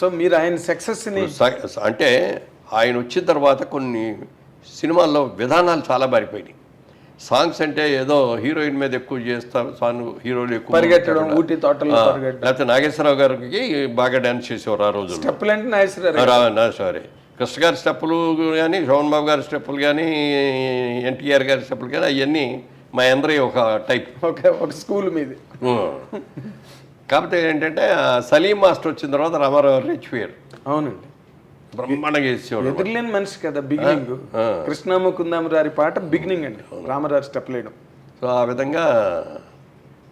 So మీరు ఆయన సక్సెస్ని అంటే ఆయన వచ్చిన తర్వాత కొన్ని సినిమాల్లో విధానాలు చాలా మారిపోయినాయి. సాంగ్స్ అంటే ఏదో హీరోయిన్ మీద ఎక్కువ చేస్తారు సాంగ్ హీరోలు ఎక్కువ పరిగెత్తడం. ఊటీ పరిగెట్టడం లేకపోతే నాగేశ్వరరావు గారికి బాగా డాన్స్ చేసేవారు ఆ రోజుల్లో. స్టెప్పులు అంటే నాగేశ్వరరావు రా- నా సారీ. కృష్ణ గారి స్టెప్పులు కానీ శోభన్ బాబు గారి స్టెప్పులు కానీ ఎన్టీఆర్ గారి స్టెప్పులు కానీ అవన్నీ మా అందరి ఒక టైప్. ఒక స్కూల్ మీది. కాకపోతే ఏంటంటే సలీం మాస్టర్ వచ్చిన తర్వాత రామారావు గారు రెచ్చిపోయారు. అవునండి. బ్రహ్మాండంగా ఎదురులేని మనిషి కదా బిగినింగ్ కృష్ణమ్మ కుందామరారి పాట బిగినింగ్ అండి. రామరాజు స్టెప్ లేయడం. సో ఆ విధంగా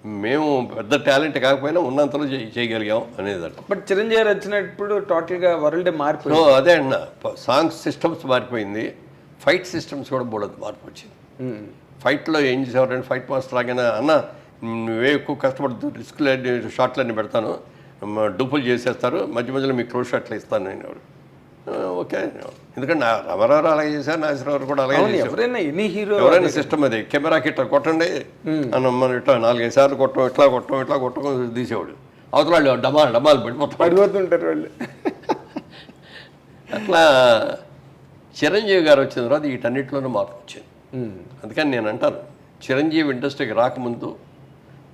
మేము పెద్ద టాలెంట్ కాకపోయినా ఉన్నంతలో చేయ- చేయగలిగాం అనేది అంట బట్ చిరంజీవి వచ్చినప్పుడు టోటల్గా వరల్డ్ మారిపోయింది. అదే అన్న సాంగ్స్ సిస్టమ్స్ మారిపోయింది. ఫైట్ సిస్టమ్స్ కూడా బోడదు మార్పు వచ్చింది. ఫైట్లో ఏం చేసేవారంటే ఫైట్ మాస్టర్ లాగానే అన్న నువ్వే ఎక్కువ కష్టపడుతూ రిస్క్లు షార్ట్లన్నీ పెడతాను. డూపులు చేసేస్తారు. మధ్య మధ్యలో మీకు క్రోజ్ షాట్లు ఇస్తాను నేను ఓకే. ఎందుకంటే నా రామారావు అలాగే చేశారు నాగేశ్వరరావు కూడా అలాగే ఎవరైనా ఎనీ హీరో ఎవరైనా సిస్టమ్ అది. కెమెరాకి ఇట్లా కొట్టండి. అని మనం ఇట్లా నాలుగైదు సార్లు కొట్టం ఇట్లా కొట్టం ఇట్లా కొట్టం తీసేవాడు. అవతల వాళ్ళు డమాల్ డమాల్ పడిపోతాడు పడిపోతుంటారు వాళ్ళు. అట్లా చిరంజీవి గారు వచ్చిన తర్వాత వీటన్నిటిలోనూ మార్పు వచ్చింది. అందుకని నేను అంటాను చిరంజీవి ఇండస్ట్రీకి రాకముందు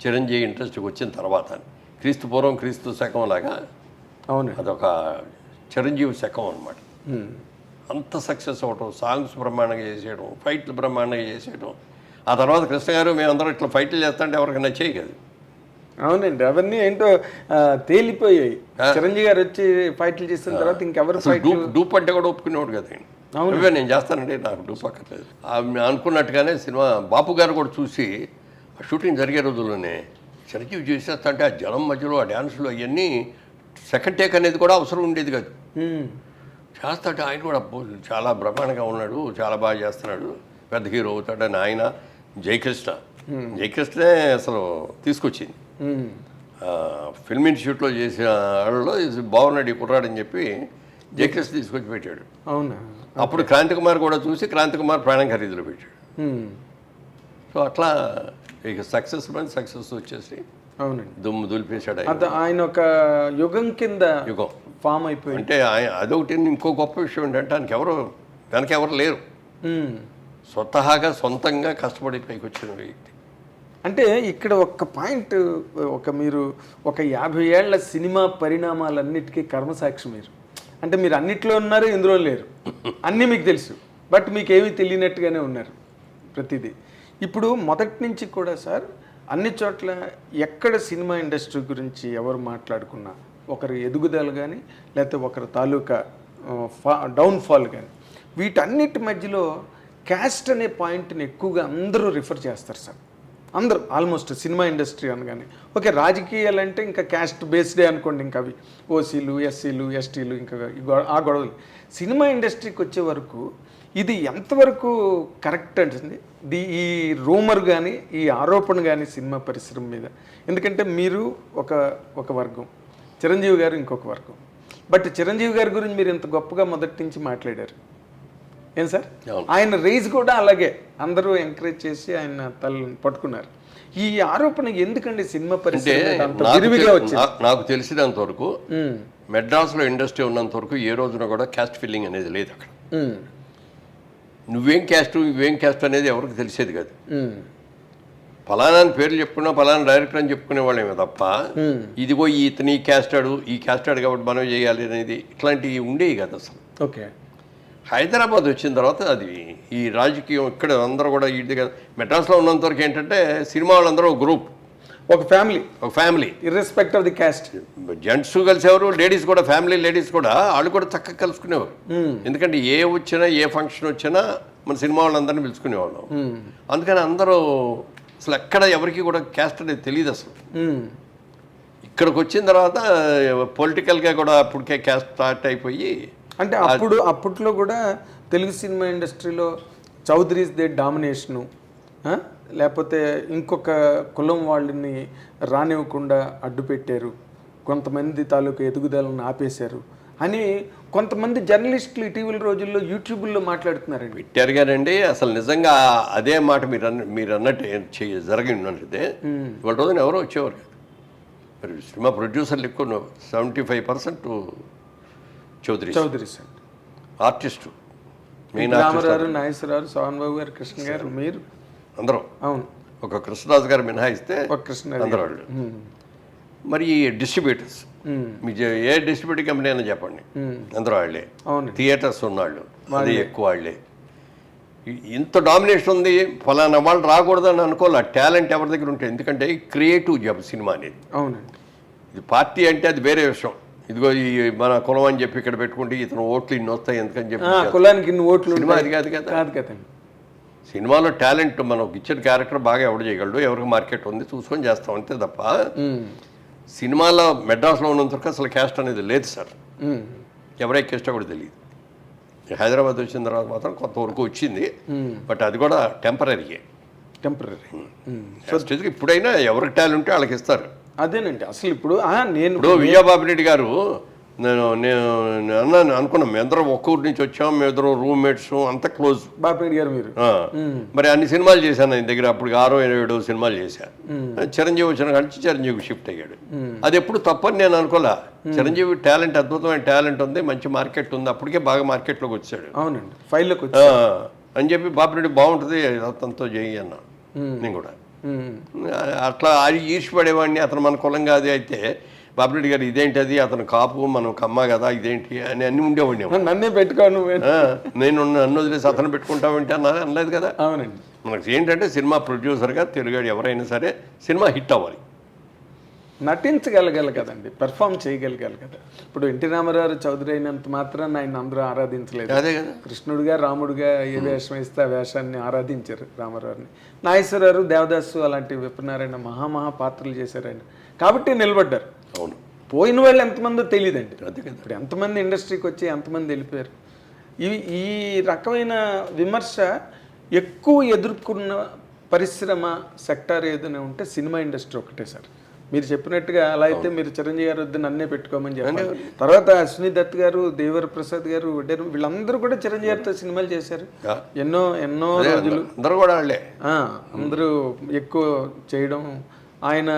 చిరంజీవి ఇండస్ట్రీకి వచ్చిన తర్వాత క్రీస్తు పూర్వం క్రీస్తు శకం లాగా అవునండి. అదొక చిరంజీవి శకం అనమాట. అంత సక్సెస్ అవ్వటం సాంగ్స్ బ్రహ్మాండంగా చేసేయడం ఫైట్లు బ్రహ్మాండంగా చేసేయడం ఆ తర్వాత కృష్ణ గారు మేమందరం ఇట్లా ఫైట్లు చేస్తుంటే ఎవరికి నచ్చేయి కదా. అవునండి. అవన్నీ ఏంటో తేలిపోయాయి. చిరంజీవి గారు వచ్చి ఫైట్లు చేసిన తర్వాత ఇంకెవరు డూప్ డూప్ అంటే కూడా ఒప్పుకునేవాడు కదా ఆయన. నువ్వే నేను చేస్తానండి నాకు డూప్ అక్కర్లేదు. అనుకున్నట్టుగానే సినిమా బాపు గారు కూడా చూసి షూటింగ్ జరిగే రోజుల్లోనే చిరంజీవి చేసేస్తంటే ఆ జనం మధ్యలో ఆ డ్యాన్సులు అవన్నీ సెకండ్ టేక్ అనేది కూడా అవసరం ఉండేది కాదు. చేస్తాడు ఆయన కూడా చాలా బ్రహ్మాండంగా ఉన్నాడు చాలా బాగా చేస్తున్నాడు. పెద్ద హీరో అవుతాడని ఆయన జయకృష్ణ. జయకృష్ణే అసలు తీసుకొచ్చింది. ఫిల్మ్ ఇన్స్టిట్యూట్లో చేసిన వాళ్ళలో బాగున్నాడు ఈ కుర్రాడని చెప్పి జయకృష్ణ తీసుకొచ్చి పెట్టాడు. అవునా? అప్పుడు క్రాంతి కుమార్ కూడా చూసి క్రాంతి కుమార్ ప్రాణం ఖరీదులో పెట్టాడు. సో అట్లా ఇక సక్సెస్ మంది సక్సెస్ వచ్చేసి అవునండి. దుమ్ము దులిపేశాడు ఆయన. ఆయన ఒక యుగం కింద యుగం. ఫామ్ అయిపోయింది అంటే ఆయన అదొకటి ఇంకో గొప్ప విషయం ఏంటంటే ఆయనకి ఎవరు వెనక ఎవరు లేరు. స్వతహాగా సొంతంగా కష్టపడి పైకి వచ్చిన వ్యక్తి. అంటే ఇక్కడ ఒక్క పాయింట్ ఒక మీరు ఒక యాభై ఏళ్ళ సినిమా పరిణామాలన్నిటికీ కర్మసాక్షి మీరు. అంటే మీరు అన్నిట్లో ఉన్నారు ఇందులో లేరు. అన్నీ మీకు తెలుసు. బట్ మీకు ఏమీ తెలియనట్టుగానే ఉన్నారు ప్రతిదీ. ఇప్పుడు మొదటి నుంచి కూడా సార్ అన్ని చోట్ల ఎక్కడ సినిమా ఇండస్ట్రీ గురించి ఎవరు మాట్లాడుకున్నా ఒకరి ఎదుగుదల కానీ లేకపోతే ఒకరి తాలూకా ఫా డౌన్ఫాల్ కానీ వీటన్నిటి మధ్యలో క్యాస్ట్ అనే పాయింట్ని ఎక్కువగా అందరూ రిఫర్ చేస్తారు సార్. అందరూ ఆల్మోస్ట్ సినిమా ఇండస్ట్రీ అనగానే. ఓకే రాజకీయాలు అంటే ఇంకా క్యాస్ట్ బేస్డే అనుకోండి ఇంకా అవి. ఓసీలు ఎస్సీలు ఎస్టీలు ఇంకా ఆ గొడవలు. సినిమా ఇండస్ట్రీకి వచ్చే వరకు ఇది ఎంతవరకు కరెక్ట్ అంటుంది ది ఈ రూమర్ కానీ ఈ ఆరోపణ కానీ సినిమా పరిశ్రమ మీద. ఎందుకంటే మీరు ఒక ఒక వర్గం చిరంజీవి గారు ఇంకొక వర్గం. బట్ చిరంజీవి గారి గురించి మీరు ఇంత గొప్పగా మొదటి నుంచి మాట్లాడారు. ఏం సార్. ఆయన రేజ్ కూడా అలాగే. అందరూ ఎంకరేజ్ చేసి ఆయన తలని పట్టుకున్నారు. ఈ ఆరోపణ ఎందుకండి సినిమా పరిస్థితి నాకు తెలిసినంత వరకు మెడ్రాస్లో ఇండస్ట్రీ ఉన్నంత వరకు ఏ రోజున కూడా క్యాస్ట్ ఫీలింగ్ అనేది లేదు అక్కడ. నువ్వేం క్యాస్ట్ నువ్వేం క్యాస్ట్ అనేది ఎవరికి తెలిసేది కాదు. ఫలానా పేర్లు చెప్పుకున్నా ఫలానా డైరెక్టర్ అని చెప్పుకునే వాళ్ళేమే తప్ప. ఇదిగో ఇతని క్యాస్టాడు ఈ క్యాస్టాడు కాబట్టి మనం చేయాలి అనేది ఇట్లాంటివి ఉండేవి కదా అసలు. ఓకే. హైదరాబాద్ వచ్చిన తర్వాత అది ఈ రాజకీయం ఇక్కడ అందరూ కూడా ఇది కదా మెడ్రాస్లో ఉన్నంత వరకు ఏంటంటే సినిమా వాళ్ళందరూ ఒక గ్రూప్. ఒక ఫ్యామిలీ. ఒక family. Irrespect of the caste gents కలిసేవారు ladies కూడా ఫ్యామిలీ లేడీస్ కూడా వాళ్ళు కూడా చక్కగా కలుసుకునేవారు. ఎందుకంటే ఏ వచ్చినా ఏ ఫంక్షన్ వచ్చినా మన సినిమా వాళ్ళందరినీ పిలుచుకునేవాళ్ళం. అందుకని అందరూ అసలు ఎక్కడ ఎవరికి కూడా క్యాస్ట్ అనేది తెలియదు అసలు. ఇక్కడికి వచ్చిన తర్వాత పొలిటికల్గా కూడా అప్పటికే క్యాస్ట్ స్టార్ట్ అయిపోయి అంటే అప్పుడు అప్పట్లో కూడా తెలుగు సినిమా ఇండస్ట్రీలో చౌదరీస్ దే డామినేషను? లేకపోతే ఇంకొక కులం వాళ్ళని రానివ్వకుండా అడ్డు పెట్టారు కొంతమంది తాలూకు ఎదుగుదలను ఆపేశారు అని కొంతమంది జర్నలిస్టులు ఇటీవల రోజుల్లో యూట్యూబ్లో మాట్లాడుతున్నారండి. పెట్టారు గారండి అసలు నిజంగా అదే మాట మీరు అన్న మీరు అన్నట్టు జరిగి ఉన్నట్లయితే ఇవాళ రోజున ఎవరో వచ్చేవారు మరి సినిమా ప్రొడ్యూసర్లు ఎక్కువ seventy five percent Chowdary Chowdary sir. Artist Rama Rao Nageswara Rao Sohan Babu గారు కృష్ణ గారు మీరు? అందరూ. అవును. ఒక కృష్ణరాజు గారు మినహాయిస్తే ఒక కృష్ణ అందరూ వాళ్ళు. మరి డిస్ట్రిబ్యూటర్స్ మీ ఏ డిస్ట్రిబ్యూటర్ కంపెనీ అయినా చెప్పండి. అందరూ వాళ్ళే. అవును థియేటర్స్ ఉన్నాళ్ళు అది ఎక్కువ వాళ్ళే. ఇంత డామినేషన్ ఉంది ఫలానా వాళ్ళు రాకూడదని అనుకోవాలి ఆ టాలెంట్ ఎవరి దగ్గర ఉంటుంది ఎందుకంటే క్రియేటివ్ జాబ్ సినిమా అనేది. అవునండి. ఇది పార్టీ అంటే అది వేరే విషయం. ఇదిగో ఈ మన కులం అని చెప్పి ఇక్కడ పెట్టుకుంటే ఇతను ఓట్లు ఇన్ని వస్తాయి ఎందుకని చెప్పి కులానికి ఇన్ని ఓట్లు సినిమా. అది కాదు కదా. కాదు కదండి సినిమాలో టాలెంట్ మనకు ఇచ్చిన క్యారెక్టర్ బాగా ఎవడు చేయగలడు? ఎవరికి మార్కెట్ ఉంది? చూసుకొని చేస్తాం అంతే తప్ప సినిమాలో మెడ్రాస్లో ఉన్నంత వరకు అసలు క్యాస్ట్ అనేది లేదు సార్. ఎవరే క్యాస్ట్ కూడా తెలియదు. హైదరాబాద్ వచ్చిన తర్వాత మాత్రం కొంతవరకు వచ్చింది. బట్ అది కూడా టెంపరీయే టెంపరీ ఇప్పుడైనా ఎవరికి టాలెంట్ ఉంటే వాళ్ళకి ఇస్తారు. అదేనండి. అసలు ఇప్పుడు ఆ, నేను ఇప్పుడు విజయబాబు రెడ్డి గారు నేను నేను అన్నాను అనుకున్నాం. మేము అందరం ఒక్క ఊరి నుంచి వచ్చాం. మేము ఇద్దరం రూమ్మేట్స్ అంత క్లోజ్ బాపిరెడ్డి గారు మీరు. మరి అన్ని సినిమాలు చేశాను ఆయన దగ్గర. అప్పుడు ఆరో ఏడు సినిమాలు చేశాను చిరంజీవి వచ్చిన కాడి చిరంజీవి షిఫ్ట్ అయ్యాడు. అది ఎప్పుడు తప్పని నేను అనుకోలే. చిరంజీవి టాలెంట్ అద్భుతమైన టాలెంట్ ఉంది. మంచి మార్కెట్ ఉంది. అప్పటికే బాగా మార్కెట్లోకి వచ్చాడు. అవునండి. ఫైల్లోకి అని చెప్పి బాపిరెడ్డి బాగుంటుంది. అతనితో చేయి అన్నా నేను కూడా. అట్లా అది ఈర్చిపడేవాడిని అతను మన కులం కాదు అయితే బాపిరెడ్డి గారు ఇదేంటి అది అతను కాపు మనం కమ్మ కదా ఇదేంటి అని అన్ని ఉండేవాడిని నన్నే పెట్టుకో నువ్వు ఆ, నేను నన్ను వదిలేసి అతను పెట్టుకుంటావంటే అన్నా అనలేదు కదా? అవునండి. మనకు ఏంటంటే సినిమా ప్రొడ్యూసర్గా తెలుగాడు ఎవరైనా సరే సినిమా హిట్ అవ్వాలి. నటించగలగాలి కదండి. పెర్ఫామ్ చేయగలగాలి కదా. ఇప్పుడు ఎన్టీ రామారావు చౌదరి అయినంత మాత్రాన్ని ఆయన అందరూ ఆరాధించలేదు. అదే కదా. కృష్ణుడిగా రాముడిగా ఏ వేషం వేస్తే ఆ వేషాన్ని ఆరాధించారు రామారావుని. నాగేశ్వరరావు దేవదాసు అలాంటి విప్రనారాయణ మహామహా పాత్రలు చేశారు ఆయన. కాబట్టి నిలబడ్డారు. అవును. పోయిన వాళ్ళు ఎంతమందో తెలియదండి. అదే కదా. ఇప్పుడు ఎంతమంది ఇండస్ట్రీకి వచ్చి ఎంతమంది వెళ్ళిపోయారు. ఇవి ఈ రకమైన విమర్శ ఎక్కువ ఎదుర్కొన్న పరిశ్రమ సెక్టార్ ఏదైనా ఉంటే సినిమా ఇండస్ట్రీ ఒకటే సార్. మీరు చెప్పినట్టుగా అలా అయితే మీరు చిరంజీవి గారు వద్ద నన్నే పెట్టుకోమని చెప్పారు తర్వాత అశ్విని దత్ గారు దేవర ప్రసాద్ గారు వడ్డేరు వీళ్ళందరూ కూడా చిరంజీవి గారితో సినిమాలు చేశారు. ఎన్నో ఎన్నో రోజులు. అందరూ కూడా వాళ్ళే. ఆ, అందరూ ఎక్కువ చేయడం ఆయన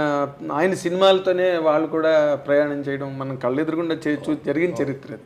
ఆయన సినిమాలతోనే వాళ్ళు కూడా ప్రయాణం చేయడం మనం కళ్ళెదురుగుండా చే చూ జరిగిన చరిత్ర అది.